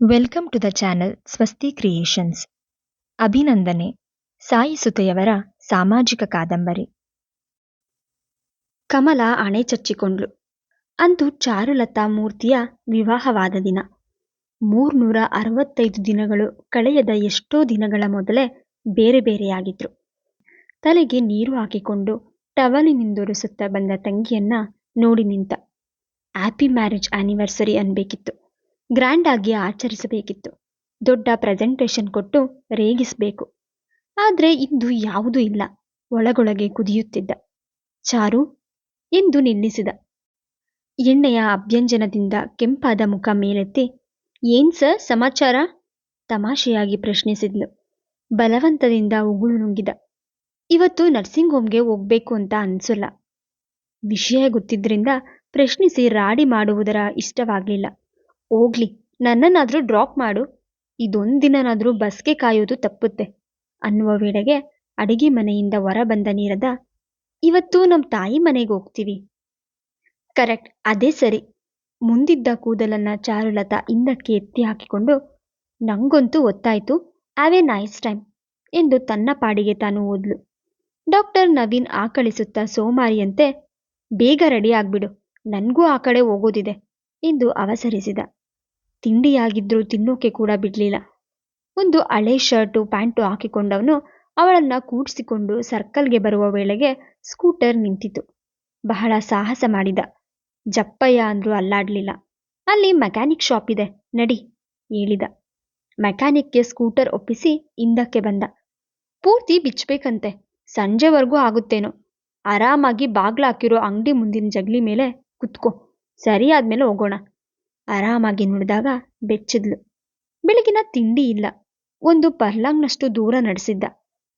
Welcome to the channel Swasti creations ಅಭಿನಂದನೆ ಸಾಯಿ ಸುತೆಯವರ ಸಾಮಾಜಿಕ ಕಾದಂಬರಿ ಕಮಲ ಅಣೆ ಚಚ್ಚಿಕೊಂಡ್ಲು ಅಂದು ಚಾರುಲತಾ ಮೂರ್ತಿಯ ವಿವಾಹವಾದ ದಿನ ಮೂರ್ನೂರ ಅರವತ್ತೈದು ದಿನಗಳು ಕಳೆಯದ ಎಷ್ಟೋ ದಿನಗಳ ಮೊದಲೇ ಬೇರೆ ಬೇರೆಯಾಗಿದ್ರು ತಲೆಗೆ ನೀರು ಹಾಕಿಕೊಂಡು ಟವಲಿನಿಂದೊರೆಸುತ್ತಾ ಬಂದ ತಂಗಿಯನ್ನ ನೋಡಿ ನಿಂತ. ಹ್ಯಾಪಿ ಮ್ಯಾರೇಜ್ ಆನಿವರ್ಸರಿ ಅನ್ಬೇಕಿತ್ತು. ಗ್ರ್ಯಾಂಡ್ ಆಗಿ ಆಚರಿಸಬೇಕಿತ್ತು. ದೊಡ್ಡ ಪ್ರೆಸೆಂಟೇಷನ್ ಕೊಟ್ಟು ರೇಗಿಸಬೇಕು. ಆದರೆ ಇಂದು ಯಾವುದೂ ಇಲ್ಲ. ಒಳಗೊಳಗೆ ಕುದಿಯುತ್ತಿದ್ದ. ಚಾರು, ಎಂದು ನಿಲ್ಲಿಸಿದ. ಎಣ್ಣೆಯ ಅಭ್ಯಂಜನದಿಂದ ಕೆಂಪಾದ ಮುಖ ಮೇಲೆತ್ತಿ, ಏನ್ ಸರ್ ಸಮಾಚಾರ? ತಮಾಷೆಯಾಗಿ ಪ್ರಶ್ನಿಸಿದ್ಲು. ಬಲವಂತದಿಂದ ಉಗುಳು ನುಂಗಿದ. ಇವತ್ತು ನರ್ಸಿಂಗ್ ಹೋಮ್ಗೆ ಹೋಗ್ಬೇಕು ಅಂತ ಅನ್ಸಲ್ಲ. ವಿಷಯ ಗೊತ್ತಿದ್ರಿಂದ ಪ್ರಶ್ನಿಸಿ ರಾಡಿ ಮಾಡುವುದರ ಇಷ್ಟವಾಗ್ಲಿಲ್ಲ. ಹೋಗ್ಲಿ, ನನ್ನನ್ನಾದ್ರೂ ಡ್ರಾಪ್ ಮಾಡು. ಇದೊಂದಿನನಾದರೂ ಬಸ್ಗೆ ಕಾಯೋದು ತಪ್ಪುತ್ತೆ. ಅನ್ನುವ ವೇಳೆಗೆ ಅಡಿಗೆ ಮನೆಯಿಂದ ಹೊರ ಬಂದ ನೀರದ, ಇವತ್ತು ನಮ್ಮ ತಾಯಿ ಮನೆಗೆ ಹೋಗ್ತೀವಿ. ಕರೆಕ್ಟ್, ಅದೇ ಸರಿ. ಮುಂದಿದ್ದ ಕೂದಲನ್ನ ಚಾರುಲತಾ ಹಿಂದಕ್ಕೆ ಎತ್ತಿ ಹಾಕಿಕೊಂಡು, ನಂಗಂತೂ ಒತ್ತಾಯ್ತು ಹ್ಯಾವ್ ನೈಸ್ ಟೈಮ್ ಎಂದು ತನ್ನ ಪಾಡಿಗೆ ತಾನು ಓದ್ಲು. ಡಾಕ್ಟರ್ ನವೀನ್ ಆಕಳಿಸುತ್ತಾ ಸೋಮಾರಿಯಂತೆ, ಬೇಗ ರೆಡಿ ಆಗ್ಬಿಡು, ನನಗೂ ಆ ಕಡೆ ಹೋಗೋದಿದೆ, ಎಂದು ಅವಸರಿಸಿದ. ತಿಂಡಿಯಾಗಿದ್ರೂ ತಿನ್ನೋಕೆ ಕೂಡ ಬಿಡಲಿಲ್ಲ. ಒಂದು ಹಳೆ ಶರ್ಟು, ಪ್ಯಾಂಟು ಹಾಕಿಕೊಂಡವನು ಅವಳನ್ನ ಕೂಡಿಸಿಕೊಂಡು ಸರ್ಕಲ್ಗೆ ಬರುವ ವೇಳೆಗೆ ಸ್ಕೂಟರ್ ನಿಂತಿತು ಬಹಳ ಸಾಹಸ ಮಾಡಿದ. ಜಪ್ಪಯ್ಯ ಅಂದ್ರೂ ಅಲ್ಲಾಡಲಿಲ್ಲ. ಅಲ್ಲಿ ಮೆಕ್ಯಾನಿಕ್ ಶಾಪ್ ಇದೆ, ನಡಿ ಹೇಳಿದ. ಮೆಕ್ಯಾನಿಕ್ಗೆ ಸ್ಕೂಟರ್ ಒಪ್ಪಿಸಿ ಹಿಂದಕ್ಕೆ ಬಂದ. ಪೂರ್ತಿ ಬಿಚ್ಚಬೇಕಂತೆ ಸಂಜೆವರೆಗೂ ಆಗುತ್ತೇನೋ. ಆರಾಮಾಗಿ ಬಾಗ್ಲಾಕಿರೋ ಅಂಗಡಿ ಮುಂದಿನ ಜಗಲಿ ಮೇಲೆ ಕುತ್ಕೋ. ಸರಿ ಮೇಲೆ ಹೋಗೋಣ. ಆರಾಮಾಗಿ ನುಡಿದಾಗ ಬೆಚ್ಚಿದ್ಲು. ಬೆಳಗಿನ ತಿಂಡಿ ಇಲ್ಲ. ಒಂದು ಪರ್ಲಾಂಗ್ನಷ್ಟು ದೂರ ನಡೆಸಿದ್ದ.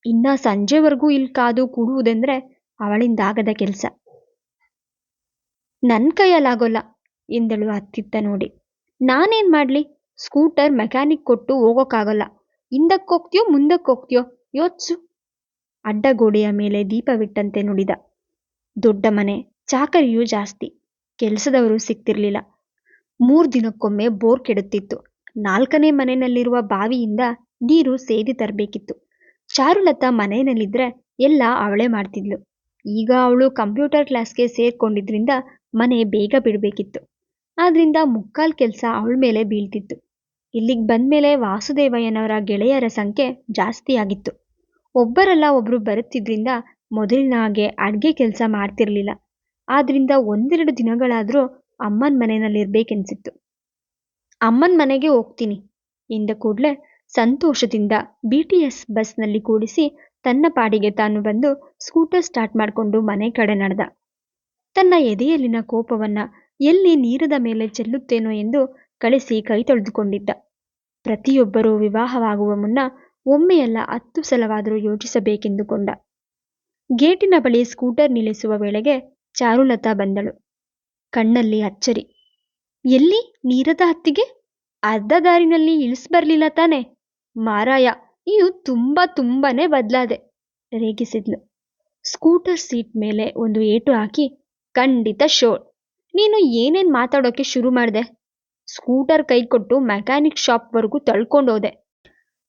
ಇನ್ನ ಸಂಜೆವರೆಗೂ ಇಲ್ಲಿ ಕಾದು ಕೂಡುವುದೆಂದ್ರೆ ಅವಳಿಂದಾಗದ ಕೆಲಸ. ನನ್ನ ಕೈಯಲ್ಲಾಗೋಲ್ಲ ಎಂದಳು ಅತ್ತಿತ್ತ ನೋಡಿ. ನಾನೇನ್ ಮಾಡ್ಲಿ? ಸ್ಕೂಟರ್ ಮೆಕ್ಯಾನಿಕ್ ಕೊಟ್ಟು ಹೋಗೋಕ್ಕಾಗಲ್ಲ ಮುಂದಕ್ಕೆ ಹೋಗ್ತೀಯೋ ಯೋಚು ಅಡ್ಡಗೋಡೆಯ ಮೇಲೆ ದೀಪವಿಟ್ಟಂತೆ ನುಡಿದ. ದೊಡ್ಡ ಮನೆ, ಚಾಕರಿಯೂ ಜಾಸ್ತಿ. ಕೆಲಸದವರು ಸಿಕ್ತಿರ್ಲಿಲ್ಲ. ಮೂರ್ ದಿನಕ್ಕೊಮ್ಮೆ ಬೋರ್ ಕೆಡುತ್ತಿತ್ತು. ನಾಲ್ಕನೇ ಮನೆಯಲ್ಲಿರುವ ಬಾವಿಯಿಂದ ನೀರು ಸೇದಿ ತರಬೇಕಿತ್ತು. ಚಾರುಲತಾ ಮನೆಯಲ್ಲಿದ್ರೆ ಎಲ್ಲ ಅವಳೇ ಮಾಡ್ತಿದ್ಲು. ಈಗ ಅವಳು ಕಂಪ್ಯೂಟರ್ ಕ್ಲಾಸ್ಗೆ ಸೇರ್ಕೊಂಡಿದ್ರಿಂದ ಮನೆ ಬೇಗ ಬಿಡಬೇಕಿತ್ತು. ಆದ್ರಿಂದ ಮುಕ್ಕಾಲ್ ಕೆಲಸ ಅವಳ ಮೇಲೆ ಬೀಳ್ತಿತ್ತು. ಇಲ್ಲಿಗೆ ಬಂದ್ಮೇಲೆ ವಾಸುದೇವಯ್ಯನವರ ಗೆಳೆಯರ ಸಂಖ್ಯೆ ಜಾಸ್ತಿ ಆಗಿತ್ತು. ಒಬ್ಬರಲ್ಲ ಒಬ್ರು ಬರುತ್ತಿದ್ರಿಂದ ಮೊದಲಿನ ಹಾಗೆ ಅಡ್ಗೆ ಕೆಲಸ ಮಾಡ್ತಿರ್ಲಿಲ್ಲ. ಆದ್ರಿಂದ ಒಂದೆರಡು ದಿನಗಳಾದ್ರೂ ಅಮ್ಮನ ಮನೆಯಲ್ಲಿರ್ಬೇಕೆನ್ಸಿತ್ತು ಅಮ್ಮನ ಮನೆಗೆ ಹೋಗ್ತೀನಿ. ಎಂದ ಕೂಡಲೇ ಸಂತೋಷದಿಂದ ಬಿ ಟಿ ಎಸ್ ಬಸ್ನಲ್ಲಿ ಕೂಡಿಸಿ ತನ್ನ ಪಾಡಿಗೆ ತಾನು ಬಂದು ಸ್ಕೂಟರ್ ಸ್ಟಾರ್ಟ್ ಮಾಡಿಕೊಂಡು ಮನೆ ಕಡೆ ನಡೆದ. ತನ್ನ ಎದೆಯಲ್ಲಿನ ಕೋಪವನ್ನ ಎಲ್ಲಿ ನೀರದ ಮೇಲೆ ಚೆಲ್ಲುತ್ತೇನೋ ಎಂದು ಕಳಿಸಿ ಕೈ ತೊಳೆದುಕೊಂಡಿದ್ದ. ಪ್ರತಿಯೊಬ್ಬರೂ ವಿವಾಹವಾಗುವ ಮುನ್ನ ಒಮ್ಮೆಯಲ್ಲ ಹತ್ತು ಸಲವಾದರೂ ಯೋಚಿಸಬೇಕೆಂದುಕೊಂಡ. ಗೇಟಿನ ಬಳಿ ಸ್ಕೂಟರ್ ನಿಲ್ಲಿಸುವ ವೇಳೆಗೆ ಚಾರುಲತಾ ಬಂದಳು. ಕಣ್ಣಲ್ಲಿ ಅಚ್ಚರಿ. ಎಲ್ಲಿ? ನೀರದ ಹತ್ತಿಗೆ? ಅರ್ಧ ದಾರಿನಲ್ಲಿ ಇಳಿಸ್ಬರ್ಲಿಲ್ಲ ತಾನೆ. ಮಾರಾಯ ಇವು ತುಂಬಾ ತುಂಬಾನೇ ಬದಲಾದೆ. ರೇಗಿಸಿದ್ಲು. ಸ್ಕೂಟರ್ ಸೀಟ್ ಮೇಲೆ ಒಂದು ಏಟು ಹಾಕಿ, ಖಂಡಿತ ಶೋರ್ ನೀನು ಏನೇನ್ ಮಾತಾಡೋಕೆ ಶುರು ಮಾಡಿದೆ? ಸ್ಕೂಟರ್ ಕೈ ಕೊಟ್ಟು ಮೆಕ್ಯಾನಿಕ್ ಶಾಪ್ವರೆಗೂ ತಳ್ಕೊಂಡೋದೆ.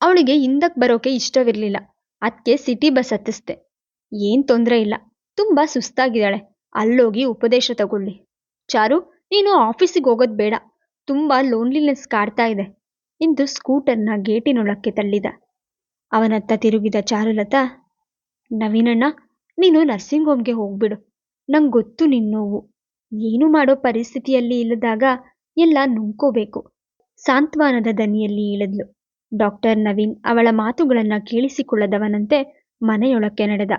ಅವಳಿಗೆ ಹಿಂದಕ್ಕೆ ಬರೋಕೆ ಇಷ್ಟವಿರಲಿಲ್ಲ. ಅದಕ್ಕೆ ಸಿಟಿ ಬಸ್ ಹತ್ತಿಸ್ದೆ. ಏನ್ ತೊಂದರೆ ಇಲ್ಲ. ತುಂಬಾ ಸುಸ್ತಾಗಿದ್ದಾಳೆ. ಅಲ್ಲೋಗಿ ಉಪದೇಶ ತಗೊಳ್ಳಿ. ಚಾರು, ನೀನು ಆಫೀಸಿಗೆ ಹೋಗೋದು ಬೇಡ. ತುಂಬಾ ಲೋನ್ಲಿನೆಸ್ ಕಾಡ್ತಾ ಇದೆ. ಎಂದು ಸ್ಕೂಟರ್ನ ಗೇಟಿನೊಳಕ್ಕೆ ತಳ್ಳಿದ. ಅವನತ್ತ ತಿರುಗಿದ ಚಾರುಲತಾ, ನವೀನಣ್ಣ, ನೀನು ನರ್ಸಿಂಗ್ ಹೋಮ್ಗೆ ಹೋಗ್ಬಿಡು. ನಂಗೆ ಗೊತ್ತು ನಿನ್ನ ಏನು ಮಾಡೋ ಪರಿಸ್ಥಿತಿಯಲ್ಲಿ ಇಲ್ಲದಾಗ ಎಲ್ಲ ನುಂಗ್ಕೋಬೇಕು. ಸಾಂತ್ವನದ ದನಿಯಲ್ಲಿ ಇಳಿದ್ಲು. ಡಾಕ್ಟರ್ ನವೀನ್ ಅವಳ ಮಾತುಗಳನ್ನು ಕೇಳಿಸಿಕೊಳ್ಳದವನಂತೆ ಮನೆಯೊಳಕ್ಕೆ ನಡೆದ.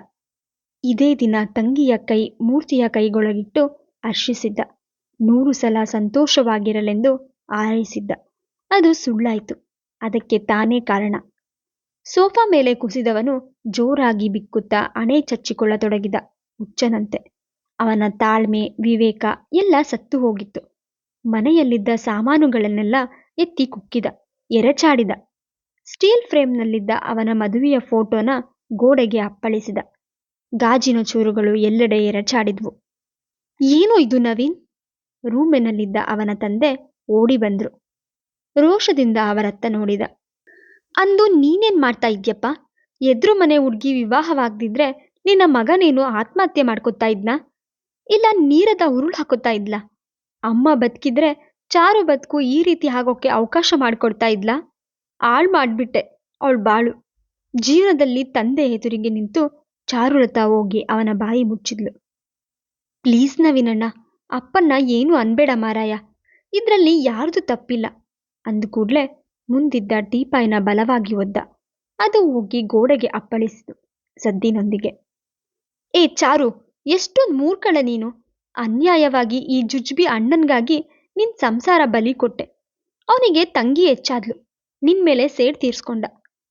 ಇದೇ ದಿನ ತಂಗಿಯ ಕೈ, ಮೂರ್ತಿಯ ಕೈಗೊಳಗಿಟ್ಟು ಹರ್ಷಿಸಿದ್ದ. ನೂರು ಸಲ ಸಂತೋಷವಾಗಿರಲೆಂದು ಹಾರೈಸಿದ್ದ. ಅದು ಸುಳ್ಳಾಯಿತು. ಅದಕ್ಕೆ ತಾನೇ ಕಾರಣ. ಸೋಫಾ ಮೇಲೆ ಕುಸಿದವನು ಜೋರಾಗಿ ಬಿಕ್ಕುತ್ತಾ ಹಣೆ ಚಚ್ಚಿಕೊಳ್ಳತೊಡಗಿದ ಹುಚ್ಚನಂತೆ. ಅವನ ತಾಳ್ಮೆ, ವಿವೇಕ ಎಲ್ಲ ಸತ್ತು ಹೋಗಿತ್ತು. ಮನೆಯಲ್ಲಿದ್ದ ಸಾಮಾನುಗಳನ್ನೆಲ್ಲ ಎತ್ತಿ ಕುಕ್ಕಿದ, ಎರಚಾಡಿದ. ಸ್ಟೀಲ್ ಫ್ರೇಮ್ನಲ್ಲಿದ್ದ ಅವನ ಮದುವೆಯ ಫೋಟೋನ ಗೋಡೆಗೆ ಅಪ್ಪಳಿಸಿದ. ಗಾಜಿನ ಚೂರುಗಳು ಎಲ್ಲೆಡೆ ಎರಚಾಡಿದ್ವು. ಏನು ಇದು ನವೀನ್? ರೂಮಿನಲ್ಲಿದ್ದ ಅವನ ತಂದೆ ಓಡಿ ಬಂದ್ರು. ರೋಷದಿಂದ ಅವರತ್ತ ನೋಡಿದ. ಅಂದು ನೀನೇನ್ ಮಾಡ್ತಾ ಇದ್ಯಪ್ಪ? ಎದ್ರು ಮನೆ ಹುಡ್ಗಿ ವಿವಾಹವಾಗ್ದಿದ್ರೆ ನಿನ್ನ ಮಗನೇನು ಆತ್ಮಹತ್ಯೆ ಮಾಡ್ಕೊತಾ ಇದ್ನಾ? ಇಲ್ಲ ನೀರದ ಉರುಳು ಹಾಕೋತಾ ಇದ್ಲಾ? ಅಮ್ಮ ಬದುಕಿದ್ರೆ ಚಾರು ಬದುಕು ಈ ರೀತಿ ಆಗೋಕೆ ಅವಕಾಶ ಮಾಡಿಕೊಡ್ತಾ ಇದ್ಲಾ? ಆಳ್ ಮಾಡ್ಬಿಟ್ಟೆ ಅವಳು ಬಾಳು. ಜೀವನದಲ್ಲಿ ತಂದೆ ಎದುರಿಗೆ ನಿಂತು ಚಾರುಲತಾ ಹೋಗಿ ಅವನ ಬಾಯಿ ಮುಚ್ಚಿದ್ಲು. ಪ್ಲೀಸ್ ನವೀನಣ್ಣ ಅಪ್ಪನ್ನ ಏನು ಅನ್ಬೇಡ ಮಾರಾಯ. ಇದ್ರಲ್ಲಿ ಯಾರ್ದು ತಪ್ಪಿಲ್ಲ. ಅಂದ ಕೂಡ್ಲೆ ಮುಂದಿದ್ದ ಟೀಪಾಯ್ನ ಬಲವಾಗಿ ಒದ್ದ. ಅದು ಹೋಗಿ ಗೋಡೆಗೆ ಅಪ್ಪಳಿಸಿತು ಸದ್ದಿನೊಂದಿಗೆ. ಏ ಚಾರು, ಎಷ್ಟೊಂದು ಮೂರ್ಖಳ ನೀನು. ಅನ್ಯಾಯವಾಗಿ ಈ ಜುಜ್ಬಿ ಅಣ್ಣನ್ಗಾಗಿ ನಿನ್ ಸಂಸಾರ ಬಲಿ ಕೊಟ್ಟೆ. ಅವನಿಗೆ ತಂಗಿ ಹೆಚ್ಚಾದ್ಲು. ನಿನ್ ಮೇಲೆ ಸೇಡ್ ತೀರ್ಸ್ಕೊಂಡ.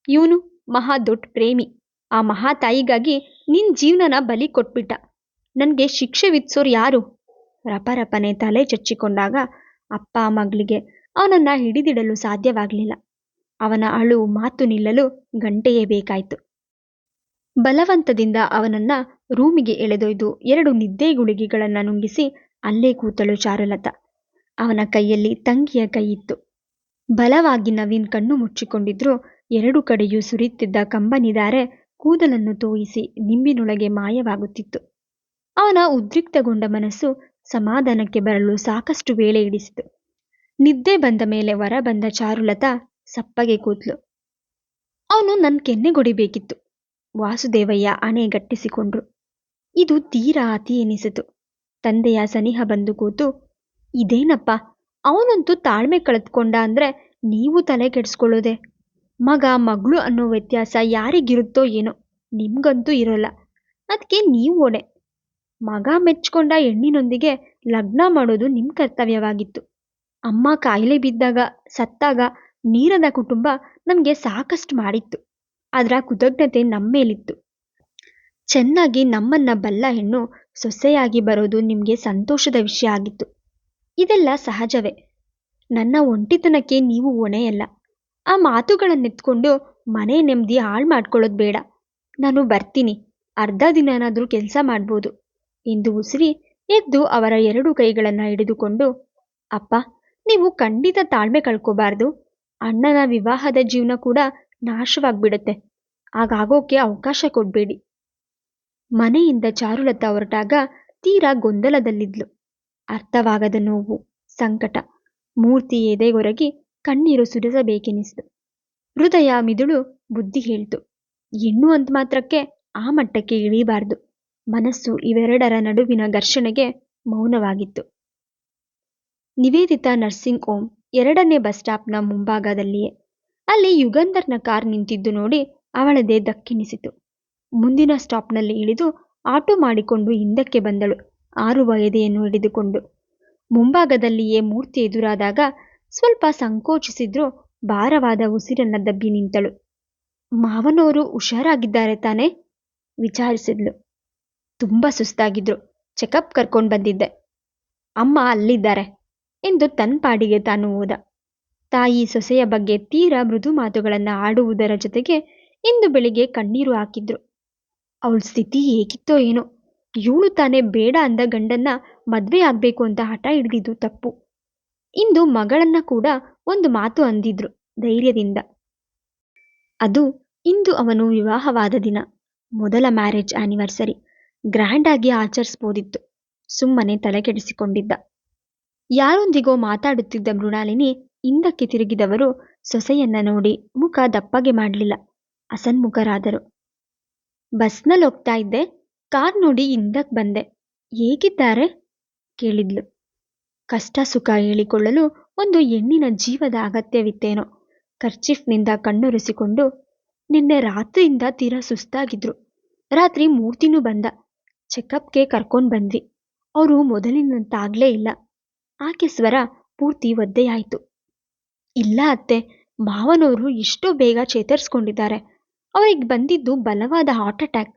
ಇವನು ಮಹಾ ದೊಡ್ಡ ಪ್ರೇಮಿ. ಆ ಮಹಾ ತಾಯಿಗಾಗಿ ನಿನ್ ಜೀವನನ ಬಲಿ ಕೊಟ್ಬಿಟ್ಟ. ನನಗೆ ಶಿಕ್ಷೆ ವಿಧಿಸೋರು ಯಾರು? ರಪರಪನೆ ತಲೆ ಚಚ್ಚಿಕೊಂಡಾಗ ಅಪ್ಪ ಮಗಳಿಗೆ ಅವನನ್ನ ಹಿಡಿದಿಡಲು ಸಾಧ್ಯವಾಗಲಿಲ್ಲ. ಅವನ ಅಳು ಮಾತು ನಿಲ್ಲಲು ಗಂಟೆಯೇ ಬೇಕಾಯಿತು. ಬಲವಂತದಿಂದ ಅವನನ್ನ ರೂಮಿಗೆ ಎಳೆದೊಯ್ದು ಎರಡು ನಿದ್ದೆ ಗುಳಿಗೆಗಳನ್ನ ನುಂಗಿಸಿ ಅಲ್ಲೇ ಕೂತಳು ಚಾರುಲತ. ಅವನ ಕೈಯಲ್ಲಿ ತಂಗಿಯ ಕೈಯಿತ್ತು ಬಲವಾಗಿ ನವೀನ್ ಕಣ್ಣು ಮುಚ್ಚಿಕೊಂಡಿದ್ರು, ಎರಡು ಕಡೆಯೂ ಸುರಿಯುತ್ತಿದ್ದ ಕಂಬನಿದಾರೆ ಕೂದಲನ್ನು ತೋಯಿಸಿ ನಿಂಬಿನೊಳಗೆ ಮಾಯವಾಗುತ್ತಿತ್ತು. ಅವನ ಉದ್ರಿಕ್ತಗೊಂಡ ಮನಸ್ಸು ಸಮಾಧಾನಕ್ಕೆ ಬರಲು ಸಾಕಷ್ಟು ವೇಳೆ ಹಿಡಿಸಿತು. ನಿದ್ದೆ ಬಂದ ಮೇಲೆ ಹೊರ ಬಂದ ಚಾರುಲತಾ ಸಪ್ಪಗೆ ಕೂತ್ಲು ಅವನು ನನ್ನ ಕೆನ್ನೆಗೊಡಿಬೇಕಿತ್ತು. ವಾಸುದೇವಯ್ಯ ಅಣೆ ಗಟ್ಟಿಸಿಕೊಂಡ್ರು. ಇದು ತೀರಾ ಅತಿ ಎನಿಸಿತು. ತಂದೆಯ ಸನಿಹ ಬಂದು ಕೂತು, ಇದೇನಪ್ಪ, ಅವನಂತೂ ತಾಳ್ಮೆ ಕಳೆದುಕೊಂಡ ಅಂದ್ರೆ ನೀವು ತಲೆ ಕೆಡಿಸ್ಕೊಳ್ಳೋದೆ? ಮಗ, ಮಗಳು ಅನ್ನೋ ವ್ಯತ್ಯಾಸ ಯಾರಿಗಿರುತ್ತೋ ಏನೋ, ನಿಮ್ಗಂತೂ ಇರೋಲ್ಲ. ಅದಕ್ಕೆ ನೀವು ಒಡೆ ಮಗ ಮೆಚ್ಕೊಂಡ ಹೆಣ್ಣಿನೊಂದಿಗೆ ಲಗ್ನ ಮಾಡೋದು ನಿಮ್ಮ ಕರ್ತವ್ಯವಾಗಿತ್ತು. ಅಮ್ಮ ಕಾಯಿಲೆ ಬಿದ್ದಾಗ, ಸತ್ತಾಗ ನೀರದ ಕುಟುಂಬ ನಮಗೆ ಸಾಕಷ್ಟು ಮಾಡಿತ್ತು. ಅದರ ಕೃತಜ್ಞತೆ ನಮ್ಮ ಮೇಲಿತ್ತು. ಚೆನ್ನಾಗಿ ನಮ್ಮನ್ನ ಬಲ್ಲ ಹೆಣ್ಣು ಸೊಸೆಯಾಗಿ ಬರೋದು ನಿಮಗೆ ಸಂತೋಷದ ವಿಷಯ ಆಗಿತ್ತು. ಇದೆಲ್ಲ ಸಹಜವೇ. ನನ್ನ ಒಂಟಿತನಕ್ಕೆ ನೀವು ಹೊಣೆಯಲ್ಲ. ಆ ಮಾತುಗಳನ್ನೆತ್ಕೊಂಡು ಮನೆ ನೆಮ್ಮದಿ ಹಾಳು ಮಾಡ್ಕೊಳ್ಳೋದು ಬೇಡ. ನಾನು ಬರ್ತೀನಿ. ಅರ್ಧ ದಿನನಾದರೂ ಕೆಲಸ ಮಾಡ್ಬೋದು. ಎಂದು ಉಸಿರಿ ಎದ್ದು ಅವರ ಎರಡು ಕೈಗಳನ್ನು ಹಿಡಿದುಕೊಂಡು, ಅಪ್ಪ, ನೀವು ಖಂಡಿತ ತಾಳ್ಮೆ ಕಳ್ಕೋಬಾರ್ದು. ಅಣ್ಣನ ವಿವಾಹದ ಜೀವನ ಕೂಡ ನಾಶವಾಗ್ಬಿಡತ್ತೆ. ಹಾಗಾಗೋಕೆ ಅವಕಾಶ ಕೊಡಬೇಡಿ. ಮನೆಯಿಂದ ಚಾರುಲತಾ ಹೊರಟಾಗ ತೀರಾ ಗೊಂದಲದಲ್ಲಿದ್ಲು. ಅರ್ಥವಾಗದ ನೋವು, ಸಂಕಟ, ಮೂರ್ತಿ ಎದೆಗೊರಗಿ ಕಣ್ಣೀರು ಸುರಿಸಬೇಕೆನಿಸ್ತು. ಹೃದಯ ಮಿದುಳು ಬುದ್ಧಿ ಹೇಳ್ತು ಹೆಣ್ಣು ಅಂತ ಮಾತ್ರಕ್ಕೆ ಆ ಮಟ್ಟಕ್ಕೆ ಇಳಿಬಾರ್ದು. ಮನಸ್ಸು ಇವೆರಡರ ನಡುವಿನ ಘರ್ಷಣೆಗೆ ಮೌನವಾಗಿತ್ತು. ನಿವೇದಿತಾ ನರ್ಸಿಂಗ್ ಹೋಮ್ ಎರಡನೇ ಬಸ್ ಸ್ಟಾಪ್ನ ಮುಂಭಾಗದಲ್ಲಿಯೇ. ಅಲ್ಲಿ ಯುಗಂಧರ್ನ ಕಾರ್ ನಿಂತಿದ್ದು ನೋಡಿ ಅವಳದೇ ದಕ್ಕಿನಿಸಿತು. ಮುಂದಿನ ಸ್ಟಾಪ್ನಲ್ಲಿ ಇಳಿದು ಆಟೋ ಮಾಡಿಕೊಂಡು ಹಿಂದಕ್ಕೆ ಬಂದಳು. ಆರು ಎದೆಯನ್ನು ಹಿಡಿದುಕೊಂಡು. ಮುಂಭಾಗದಲ್ಲಿಯೇ ಮೂರ್ತಿ ಎದುರಾದಾಗ ಸ್ವಲ್ಪ ಸಂಕೋಚಿಸಿದ್ರೂ ಭಾರವಾದ ಉಸಿರನ್ನ ದಬ್ಬಿ ನಿಂತಳು. ಮಾವನವರು ಹುಷಾರಾಗಿದ್ದಾರೆ ತಾನೇ? ವಿಚಾರಿಸಿದ್ಲು. ತುಂಬ ಸುಸ್ತಾಗಿದ್ರು. ಚೆಕಪ್ ಕರ್ಕೊಂಡು ಬಂದಿದ್ದೆ. ಅಮ್ಮ ಅಲ್ಲಿದ್ದಾರೆ ಎಂದು ತನ್ನ ಪಾಡಿಗೆ ತಾನು ಹೋದ ತಾಯಿ ಸೊಸೆಯ ಬಗ್ಗೆ ತೀರಾ ಮೃದು ಮಾತುಗಳನ್ನು ಆಡುವುದರ ಜೊತೆಗೆ ಇಂದು ಬೆಳಿಗ್ಗೆ ಕಣ್ಣೀರು ಹಾಕಿದ್ರು. ಅವಳ ಸ್ಥಿತಿ ಹೇಗಿತ್ತೋ ಏನೋ. ಇವಳು ತಾನೇ ಬೇಡ ಅಂದ ಗಂಡನ್ನ ಮದ್ವೆ ಆಗ್ಬೇಕು ಅಂತ ಹಠ ಹಿಡಿದಿದ್ದು ತಪ್ಪು. ಇಂದು ಮಗಳನ್ನ ಕೂಡ ಒಂದು ಮಾತು ಅಂದಿದ್ರು ಧೈರ್ಯದಿಂದ. ಅದು ಇಂದು ಅವನು ವಿವಾಹವಾದ ದಿನ. ಮೊದಲ ಮ್ಯಾರೇಜ್ ಆನಿವರ್ಸರಿ. ಗ್ರ್ಯಾಂಡ್ ಆಗಿ ಆಚರಿಸ್ಬೋದಿತ್ತು. ಸುಮ್ಮನೆ ತಲೆಕೆಡಿಸಿಕೊಂಡಿದ್ದ ಯಾರೊಂದಿಗೋ ಮಾತಾಡುತ್ತಿದ್ದ ಮೃಣಾಲಿನಿ ಹಿಂದಕ್ಕೆ ತಿರುಗಿದವರು ಸೊಸೆಯನ್ನ ನೋಡಿ ಮುಖ ದಪ್ಪಗೆ ಮಾಡಲಿಲ್ಲ. ಅಸನ್ಮುಖರಾದರು. ಬಸ್ನಲ್ಲಿ ಹೋಗ್ತಾ ಇದ್ದೆ. ಕಾರ್ ನೋಡಿ ಹಿಂದಕ್ಕೆ ಬಂದೆ. ಹೇಗಿದ್ದಾರೆ? ಕೇಳಿದ್ಲು. ಕಷ್ಟ ಸುಖ ಹೇಳಿಕೊಳ್ಳಲು ಒಂದು ಹೆಣ್ಣಿನ ಜೀವದ ಅಗತ್ಯವಿತ್ತೇನೋ. ಕರ್ಚಿಫ್ನಿಂದ ಕಣ್ಣೊರೆಸಿಕೊಂಡು ನಿನ್ನೆ ರಾತ್ರಿಯಿಂದ ತೀರಾ ಸುಸ್ತಾಗಿದ್ರು. ರಾತ್ರಿ ಮೂರ್ತಿನೂ ಬಂದ. ಚೆಕಪ್ಗೆ ಕರ್ಕೊಂಡು ಬಂದ್ವಿ. ಅವರು ಮೊದಲಿನಂತಾಗಲೇ ಇಲ್ಲ. ಆಕೆ ಸ್ವರ ಪೂರ್ತಿ ಒದ್ದೆಯಾಯಿತು. ಇಲ್ಲ ಅತ್ತೆ ಮಾವನವರು ಎಷ್ಟೋ ಬೇಗ ಚೇತರಿಸ್ಕೊಂಡಿದ್ದಾರೆ. ಅವರಿಗೆ ಬಂದಿದ್ದು ಬಲವಾದ ಹಾರ್ಟ್ ಅಟ್ಯಾಕ್.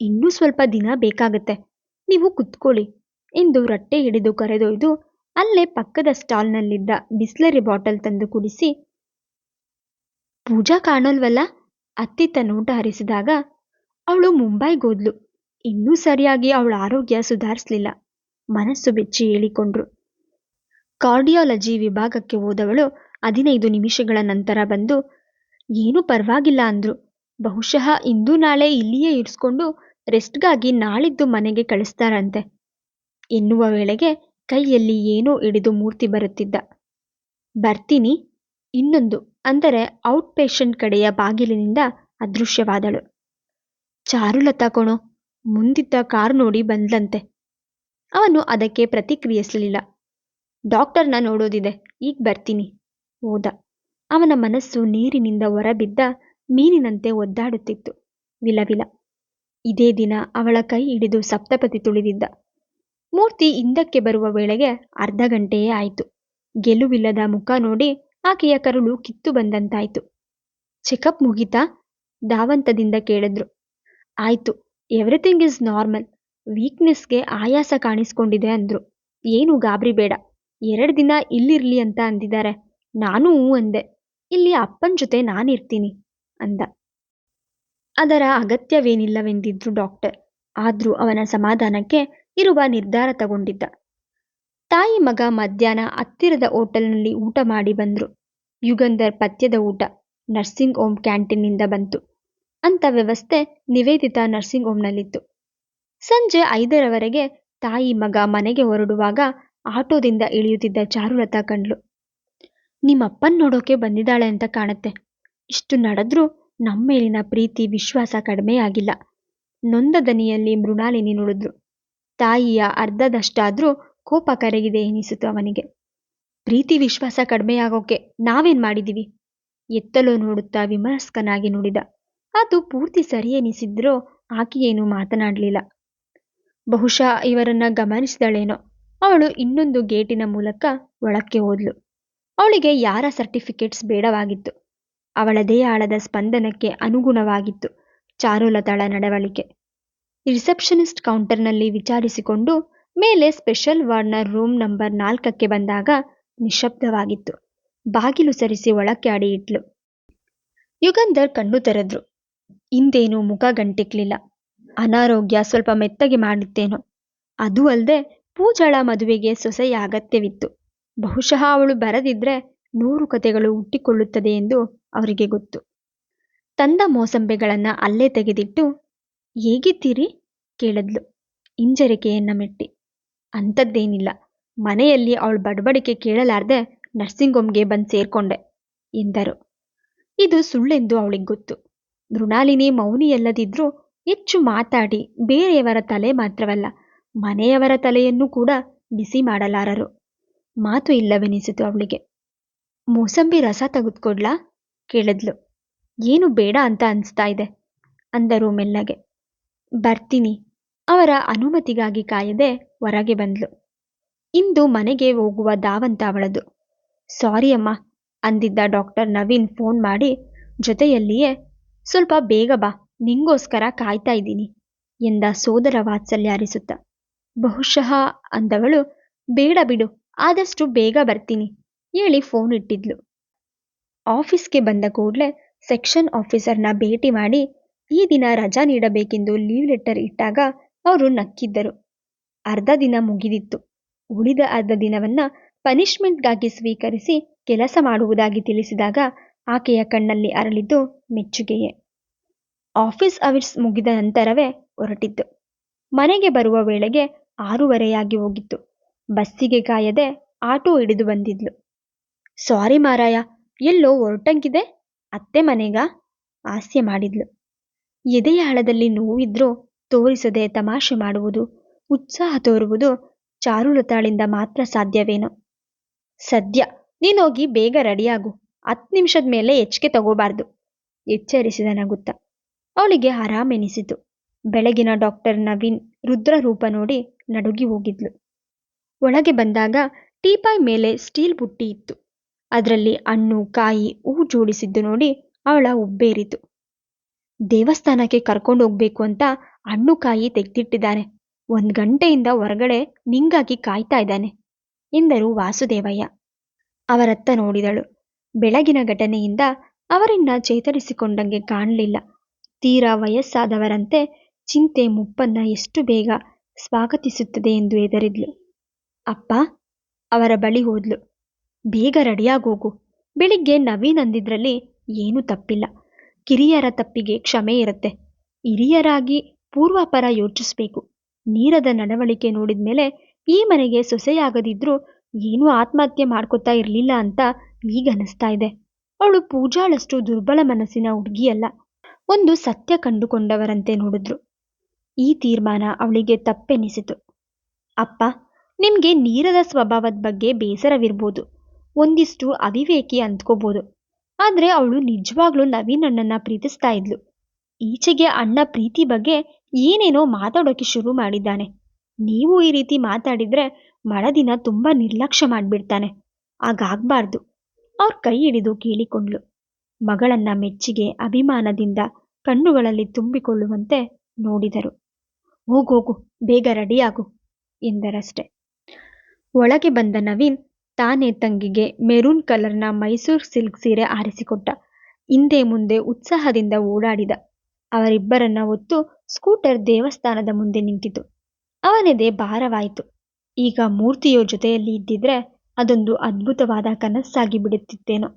ಇನ್ನೂ ಸ್ವಲ್ಪ ದಿನ ಬೇಕಾಗತ್ತೆ. ನೀವು ಕುತ್ಕೊಳ್ಳಿ ಎಂದು ರಟ್ಟೆ ಹಿಡಿದು ಕರೆದೊಯ್ದು ಅಲ್ಲೇ ಪಕ್ಕದ ಸ್ಟಾಲ್ನಲ್ಲಿದ್ದ ಬಿಸ್ಲರಿ ಬಾಟಲ್ ತಂದು ಕುಡಿಸಿ, ಪೂಜಾ ಕಾಣೋಲ್ವಲ್ಲ? ಅತ್ತಿತ್ತ ನೋಟ ಹರಿಸಿದಾಗ ಅವಳು ಮುಂಬೈಗೋದ್ಲು. ಇನ್ನೂ ಸರಿಯಾಗಿ ಅವಳ ಆರೋಗ್ಯ ಸುಧಾರಿಸಲಿಲ್ಲ. ಮನಸ್ಸು ಬೆಚ್ಚಿ ಹೇಳಿಕೊಂಡ್ರು. ಕಾರ್ಡಿಯಾಲಜಿ ವಿಭಾಗಕ್ಕೆ ಹೋದವಳು ಹದಿನೈದು ನಿಮಿಷಗಳ ನಂತರ ಬಂದು, ಏನೂ ಪರವಾಗಿಲ್ಲ, ಅಂದ್ರು. ಬಹುಶಃ ಇಂದು ನಾಳೆ ಇಲ್ಲಿಯೇ ಇರಿಸ್ಕೊಂಡು ರೆಸ್ಟ್ಗಾಗಿ ನಾಳಿದ್ದು ಮನೆಗೆ ಕಳಿಸ್ತಾರಂತೆ. ಎನ್ನುವ ವೇಳೆಗೆ ಕೈಯಲ್ಲಿ ಏನೋ ಹಿಡಿದು ಮೂರ್ತಿ ಬರುತ್ತಿದ್ದ. ಬರ್ತೀನಿ, ಇನ್ನೊಂದು, ಅಂದರೆ ಔಟ್ ಪೇಷಂಟ್ ಕಡೆಯ ಬಾಗಿಲಿನಿಂದ ಅದೃಶ್ಯವಾದಳು. ಚಾರುಲತಾ, ಕಣೋ ಮುಂದಿದ್ದ ಕಾರ್ ನೋಡಿ ಬಂದ್ಲಂತೆ. ಅವನು ಅದಕ್ಕೆ ಪ್ರತಿಕ್ರಿಯಿಸಲಿಲ್ಲ. ಡಾಕ್ಟರ್ನ ನೋಡೋದಿದೆ, ಈಗ ಬರ್ತೀನಿ, ಹೋದ. ಅವನ ಮನಸ್ಸು ನೀರಿನಿಂದ ಹೊರಬಿದ್ದ ಮೀನಿನಂತೆ ಒದ್ದಾಡುತ್ತಿತ್ತು. ವಿಲವಿಲ ಇದೇ ದಿನ ಅವಳ ಕೈ ಹಿಡಿದು ಸಪ್ತಪತಿ ತುಳಿದಿದ್ದ. ಮೂರ್ತಿ ಹಿಂದಕ್ಕೆ ಬರುವ ವೇಳೆಗೆ ಅರ್ಧ ಗಂಟೆಯೇ ಆಯಿತು. ಗೆಲುವಿಲ್ಲದ ಮುಖ ನೋಡಿ ಆಕೆಯ ಕರುಳು ಕಿತ್ತು ಬಂದಂತಾಯ್ತು. ಚೆಕಪ್ ಮುಗೀತಾ? ಧಾವಂತದಿಂದ ಕೇಳಿದ್ರು. ಆಯ್ತು ಎವ್ರಿಥಿಂಗ್ ಇಸ್ ನಾರ್ಮಲ್ ವೀಕ್ನೆಸ್ಗೆ ಆಯಾಸ ಕಾಣಿಸ್ಕೊಂಡಿದೆ ಅಂದ್ರು. ಏನು ಗಾಬರಿ ಬೇಡ. ಎರಡು ದಿನ ಇಲ್ಲಿರಲಿ ಅಂತ ಅಂದಿದ್ದಾರೆ. ನಾನು ಅಂದೆ. ಇಲ್ಲಿ ಅಪ್ಪನ ಜೊತೆ ನಾನಿರ್ತೀನಿ ಅಂದ. ಅದರ ಅಗತ್ಯವೇನಿಲ್ಲವೆಂದಿದ್ರು ಡಾಕ್ಟರ್. ಆದ್ರೂ ಅವನ ಸಮಾಧಾನಕ್ಕೆ ಇರುವ ನಿರ್ಧಾರ ತಗೊಂಡಿದ್ದ. ತಾಯಿ ಮಗ ಮಧ್ಯಾಹ್ನ ಹತ್ತಿರದ ಹೋಟೆಲ್ನಲ್ಲಿ ಊಟ ಮಾಡಿ ಬಂದರು. ಯುಗಂಧರ್ ಪಥ್ಯದ ಊಟ. ನರ್ಸಿಂಗ್ ಹೋಮ್ ಕ್ಯಾಂಟೀನ್ನಿಂದ ಬಂತು. ಅಂತ ವ್ಯವಸ್ಥೆ ನಿವೇದಿತಾ ನರ್ಸಿಂಗ್ ಹೋಮ್ನಲ್ಲಿತ್ತು. ಸಂಜೆ ಐದರವರೆಗೆ ತಾಯಿ ಮಗ ಮನೆಗೆ ಹೊರಡುವಾಗ ಆಟೋದಿಂದ ಇಳಿಯುತ್ತಿದ್ದ ಚಾರುಲತಾ ಕಂಡ್ಲು. ನಿಮ್ಮಪ್ಪನ್ ನೋಡೋಕೆ ಬಂದಿದ್ದಾಳೆ ಅಂತ ಕಾಣತ್ತೆ. ಇಷ್ಟು ನಡೆದ್ರೂ ನಮ್ಮ ಮೇಲಿನ ಪ್ರೀತಿ, ವಿಶ್ವಾಸ ಕಡಿಮೆಯಾಗಿಲ್ಲ ನೊಂದ ದನಿಯಲ್ಲಿ ಮೃಣಾಲಿನಿ ನೋಡಿದ್ರು. ತಾಯಿಯ ಅರ್ಧದಷ್ಟಾದ್ರೂ ಕೋಪ ಕರಗಿದೆ ಎನಿಸಿತು ಅವನಿಗೆ. ಪ್ರೀತಿ, ವಿಶ್ವಾಸ ಕಡಿಮೆಯಾಗೋಕೆ ನಾವೇನ್ ಮಾಡಿದೀವಿ? ಎತ್ತಲೋ ನೋಡುತ್ತಾ ವಿಮರ್ಶಕನಾಗಿ ನುಡಿದ. ಅದು ಪೂರ್ತಿ ಸರಿ ಎನಿಸಿದ್ರೂ ಆಕೆಯೇನು ಮಾತನಾಡಲಿಲ್ಲ. ಬಹುಶಃ ಇವರನ್ನ ಗಮನಿಸಿದಳೇನೋ. ಅವಳು ಇನ್ನೊಂದು ಗೇಟಿನ ಮೂಲಕ ಒಳಕ್ಕೆ ಹೋದ್ಲು. ಅವಳಿಗೆ ಯಾರ ಸರ್ಟಿಫಿಕೇಟ್ಸ್ ಬೇಡವಾಗಿತ್ತು. ಅವಳ ಆಳದ ಸ್ಪಂದನಕ್ಕೆ ಅನುಗುಣವಾಗಿತ್ತು ಚಾರುಲತಾಳ ನಡವಳಿಕೆ. ರಿಸೆಪ್ಷನಿಸ್ಟ್ ಕೌಂಟರ್ನಲ್ಲಿ ವಿಚಾರಿಸಿಕೊಂಡು ಮೇಲೆ ಸ್ಪೆಷಲ್ ವಾರ್ಡ್ನ ರೂಮ್ ನಂಬರ್ ನಾಲ್ಕಕ್ಕೆ ಬಂದಾಗ ನಿಶಬ್ದವಾಗಿತ್ತು. ಬಾಗಿಲು ಸರಿಸಿ ಒಳಕ್ಕೆ ಅಡಿಯಿಟ್ಲು. ಯುಗಂಧರ್ ಕಣ್ಣು ತೆರೆದ್ರು. ಹಿಂದೇನು ಮುಖ ಗಂಟಿಕ್ಲಿಲ್ಲ. ಅನಾರೋಗ್ಯ ಸ್ವಲ್ಪ ಮೆತ್ತಗೆ ಮಾಡಿತ್ತೇನೋ. ಅದೂ ಅಲ್ಲದೆ ಪೂಜಾಳ ಮದುವೆಗೆ ಸೊಸೆಯ ಅಗತ್ಯವಿತ್ತು. ಬಹುಶಃ ಅವಳು ಬರದಿದ್ರೆ ನೂರು ಕತೆಗಳು ಹುಟ್ಟಿಕೊಳ್ಳುತ್ತದೆ ಎಂದು ಅವರಿಗೆ ಗೊತ್ತು. ತಂದ ಮೋಸಂಬೆಗಳನ್ನು ಅಲ್ಲೇ ತೆಗೆದಿಟ್ಟು, ಹೇಗಿದ್ದೀರಿ? ಕೇಳಿದ್ಲು ಹಿಂಜರಿಕೆಯನ್ನ ಮೆಟ್ಟಿ. ಅಂಥದ್ದೇನಿಲ್ಲ. ಮನೆಯಲ್ಲಿ ಅವಳು ಬಡಬಡಿಕೆ ಕೇಳಲಾರ್ದೆ ನರ್ಸಿಂಗ್ ಹೋಮ್ಗೆ ಬಂದು ಸೇರ್ಕೊಂಡೆ ಎಂದರು. ಇದು ಸುಳ್ಳೆಂದು ಅವಳಿಗೆ ಗೊತ್ತು. ಮೃಣಾಲಿನಿ ಮೌನಿಯಲ್ಲದಿದ್ರೂ ಹೆಚ್ಚು ಮಾತಾಡಿ ಬೇರೆಯವರ ತಲೆ ಮಾತ್ರವಲ್ಲ ಮನೆಯವರ ತಲೆಯನ್ನು ಕೂಡ ಬಿಸಿ ಮಾಡಲಾರರು. ಮಾತು ಇಲ್ಲವೆನಿಸಿತು ಅವಳಿಗೆ. ಮೋಸಂಬಿ ರಸ ತೆಗೆದುಕೊಡ್ಲಾ? ಕೇಳಿದ್ಲು. ಏನು ಬೇಡ ಅಂತ ಅನಿಸ್ತಾ ಇದೆ, ಅಂದರು ಮೆಲ್ಲಗೆ. ಬರ್ತೀನಿ. ಅವರ ಅನುಮತಿಗಾಗಿ ಕಾಯದೆ ಹೊರಗೆ ಬಂದ್ಲು. ಇಂದು ಮನೆಗೆ ಹೋಗುವ ದಾವಂತ ಅವಳದು. ಸಾರಿ ಅಮ್ಮ, ಅಂದಿದ್ದ ಡಾಕ್ಟರ್ ನವೀನ್ ಫೋನ್ ಮಾಡಿ ಜೊತೆಯಲ್ಲಿಯೇ ಸ್ವಲ್ಪ ಬೇಗ ಬಾ, ನಿಂಗೋಸ್ಕರ ಕಾಯ್ತಾ ಇದ್ದೀನಿ ಎಂದ ಸೋದರ ವಾತ್ಸಲ್ಯ ಅರಿಸುತ್ತ. ಬಹುಶಃ ಅಂದವಳು, ಬೇಡ ಬಿಡು, ಆದಷ್ಟು ಬೇಗ ಬರ್ತೀನಿ ಹೇಳಿ ಫೋನ್ ಇಟ್ಟಿದ್ಲು. ಆಫೀಸ್ಗೆ ಬಂದ ಕೂಡಲೇ ಸೆಕ್ಷನ್ ಆಫೀಸರ್ನ ಭೇಟಿ ಮಾಡಿ, ಈ ದಿನ ರಜಾ ನೀಡಬೇಕೆಂದು ಲೀವ್ ಲೆಟರ್ ಇಟ್ಟಾಗ ಅವರು ನಕ್ಕಿದ್ದರು. ಅರ್ಧ ದಿನ ಮುಗಿದಿತ್ತು. ಉಳಿದ ಅರ್ಧ ದಿನವನ್ನ ಪನಿಷ್ಮೆಂಟ್ಗಾಗಿ ಸ್ವೀಕರಿಸಿ ಕೆಲಸ ಮಾಡುವುದಾಗಿ ತಿಳಿಸಿದಾಗ ಆಕೆಯ ಕಣ್ಣಲ್ಲಿ ಅರಳಿದ್ದು ಮೆಚ್ಚುಗೆಯೇ. ಆಫೀಸ್ ಅವರ್ಸ್ ಮುಗಿದ ನಂತರವೇ ಹೊರಟಿದ್ದು. ಮನೆಗೆ ಬರುವ ವೇಳೆಗೆ ಆರೂವರೆಯಾಗಿ ಹೋಗಿತ್ತು. ಬಸ್ಸಿಗೆ ಕಾಯದೆ ಆಟೋ ಹಿಡಿದು ಬಂದಿದ್ಲು. ಸಾರಿ ಮಾರಾಯ, ಎಲ್ಲೋ ಹೊರಟಂಗಿದೆ? ಅತ್ತೆ ಮನೆಗ? ಹಾಸ್ಯ ಮಾಡಿದ್ಲು. ಎದೆಯ ಆಳದಲ್ಲಿ ನೋವಿದ್ರೂ ತೋರಿಸದೆ ತಮಾಷೆ ಮಾಡುವುದು, ಉತ್ಸಾಹ ತೋರುವುದು ಚಾರುಲತಾಳಿಂದ ಮಾತ್ರ ಸಾಧ್ಯವೇನೋ. ಸದ್ಯ ನೀನೋಗಿ ಬೇಗ ರೆಡಿಯಾಗು ಹತ್ತು ನಿಮಿಷದ ಮೇಲೆ ಹೆಚ್ಚಿಗೆ ತಗೋಬಾರ್ದು. ಎಚ್ಚರಿಸಿದ ನಗುತ್ತ. ಅವಳಿಗೆ ಆರಾಮೆನಿಸಿತು. ಬೆಳಗಿನ ಡಾಕ್ಟರ್ ನವೀನ್ ರುದ್ರ ರೂಪ ನೋಡಿ ನಡುಗಿ ಹೋಗಿದ್ಲು. ಒಳಗೆ ಬಂದಾಗ ಟೀಪಾಯ್ ಮೇಲೆ ಸ್ಟೀಲ್ ಬುಟ್ಟಿ ಇತ್ತು. ಅದರಲ್ಲಿ ಹಣ್ಣು, ಕಾಯಿ, ಹೂ ಜೋಡಿಸಿದ್ದು ನೋಡಿ ಅವಳ ಉಬ್ಬೇರಿತು. ದೇವಸ್ಥಾನಕ್ಕೆ ಕರ್ಕೊಂಡು ಹೋಗ್ಬೇಕು ಅಂತ ಹಣ್ಣು, ಕಾಯಿ ತೆಗೆದಿಟ್ಟಿದ್ದಾನೆ ಒಂದ್ ಗಂಟೆಯಿಂದ ಹೊರಗಡೆ ನಿಂಗಾಗಿ ಕಾಯ್ತಾ ಇದ್ದಾನೆ ಎಂದರು ವಾಸುದೇವಯ್ಯ. ಅವರತ್ತ ನೋಡಿದಳು. ಬೆಳಗಿನ ಘಟನೆಯಿಂದ ಅವರಿನ್ನ ಚೇತರಿಸಿಕೊಂಡಂಗೆ ಕಾಣಲಿಲ್ಲ. ತೀರಾ ವಯಸ್ಸಾದವರಂತೆ ಚಿಂತೆ ಮುಪ್ಪನ್ನ ಎಷ್ಟು ಬೇಗ ಸ್ವಾಗತಿಸುತ್ತದೆ ಎಂದು ಹೆದರಿದ್ಲು. ಅಪ್ಪ, ಅವರ ಬಳಿ ಹೋದ್ಲು. ಬೇಗ ರೆಡಿಯಾಗೋಗು. ಬೆಳಿಗ್ಗೆ ನವೀನ್ ಅಂದಿದ್ರಲ್ಲಿ ಏನೂ ತಪ್ಪಿಲ್ಲ. ಕಿರಿಯರ ತಪ್ಪಿಗೆ ಕ್ಷಮೆ ಇರುತ್ತೆ. ಹಿರಿಯರಾಗಿ ಪೂರ್ವಾಪರ ಯೋಚಿಸ್ಬೇಕು. ನೀರದ ನಡವಳಿಕೆ ನೋಡಿದ ಮೇಲೆ ಈ ಮನೆಗೆ ಸೊಸೆಯಾಗದಿದ್ರೂ ಏನೂ ಆತ್ಮಹತ್ಯೆ ಮಾಡ್ಕೋತಾ ಇರಲಿಲ್ಲ ಅಂತ ಈಗ ಅನಿಸ್ತಾ ಇದೆ. ಅವಳು ಪೂಜಾಳಷ್ಟು ದುರ್ಬಲ ಮನಸ್ಸಿನ ಹುಡುಗಿಯಲ್ಲ. ಒಂದು ಸತ್ಯ ಕಂಡುಕೊಂಡವರಂತೆ ನೋಡಿದ್ರು. ಈ ತೀರ್ಮಾನ ಅವಳಿಗೆ ತಪ್ಪೆನಿಸಿತು. ಅಪ್ಪ, ನಿಮಗೆ ನೀರದ ಸ್ವಭಾವದ ಬಗ್ಗೆ ಬೇಸರವಿರ್ಬೋದು. ಒಂದಿಷ್ಟು ಅವಿವೇಕಿ ಅಂದ್ಕೋಬೋದು. ಆದ್ರೆ ಅವಳು ನಿಜವಾಗ್ಲೂ ನವೀನ್ ಅಣ್ಣನ ಪ್ರೀತಿಸ್ತಾ ಇದ್ಲು. ಈಚೆಗೆ ಅಣ್ಣ ಪ್ರೀತಿ ಬಗ್ಗೆ ಏನೇನೋ ಮಾತಾಡೋಕೆ ಶುರು ಮಾಡಿದ್ದಾನೆ. ನೀವು ಈ ರೀತಿ ಮಾತಾಡಿದ್ರೆ ಮಳದಿನ ತುಂಬಾ ನಿರ್ಲಕ್ಷ್ಯ ಮಾಡ್ಬಿಡ್ತಾನೆ. ಹಾಗಾಗ್ಬಾರ್ದು ಅವ್ರ ಕೈ ಹಿಡಿದು ಕೇಳಿಕೊಂಡ್ಳು. ಮಗಳನ್ನ ಮೆಚ್ಚಿಗೆ, ಅಭಿಮಾನದಿಂದ ಕಣ್ಣುಗಳಲ್ಲಿ ತುಂಬಿಕೊಳ್ಳುವಂತೆ ನೋಡಿದರು. ಹೋಗೋಗು ಬೇಗ ರೆಡಿಯಾಗು ಎಂದರಷ್ಟೆ. ಒಳಗೆ ಬಂದ ನವೀನ್ ತಾನೇ ತಂಗಿಗೆ ಮೆರೂನ್ ಕಲರ್ನ ಮೈಸೂರ್ ಸಿಲ್ಕ್ ಸೀರೆ ಆರಿಸಿಕೊಟ್ಟ. ಹಿಂದೆ ಮುಂದೆ ಉತ್ಸಾಹದಿಂದ ಓಡಾಡಿದ. ಅವರಿಬ್ಬರನ್ನ ಹೊತ್ತು ಸ್ಕೂಟರ್ ದೇವಸ್ಥಾನದ ಮುಂದೆ ನಿಂತಿತು. ಅವನೆದೆ ಭಾರವಾಯಿತು. ಈಗ ಮೂರ್ತಿಯ ಜೊತೆಯಲ್ಲಿ ಇದ್ದಿದ್ರೆ ಅದೊಂದು ಅದ್ಭುತವಾದ ಕನಸ್ಸಾಗಿ ಬಿಡುತ್ತಿತ್ತೇನೋ.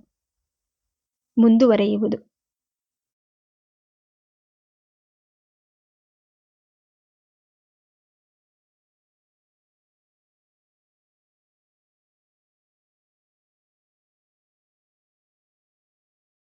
ಮುಂದುವರೆಯುವುದು.